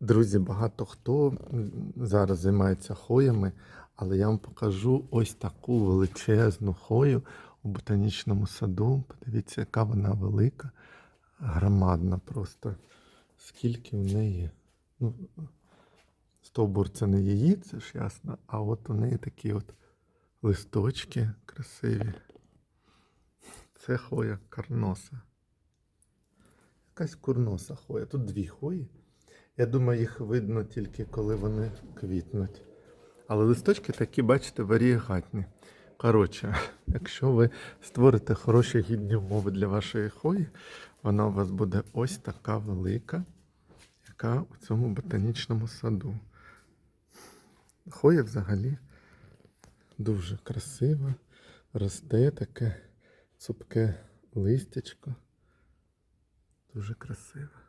Друзі, багато хто зараз займається хоями, але я вам покажу ось таку величезну хою у ботанічному саду. Подивіться, яка вона велика, громадна просто. Скільки в неї. Ну, стовбур це не її, це ж ясно. А от у неї такі от листочки красиві. Це хоя карноса. Якась курноса хоя. Тут дві хої. Я думаю, їх видно тільки коли вони квітнуть. Але листочки такі, бачите, варієгатні. Коротше, якщо ви створите хороші гідні умови для вашої хої, вона у вас буде ось така велика, яка у цьому ботанічному саду. Хоя взагалі дуже красива, росте таке цупке листячко. Дуже рослина.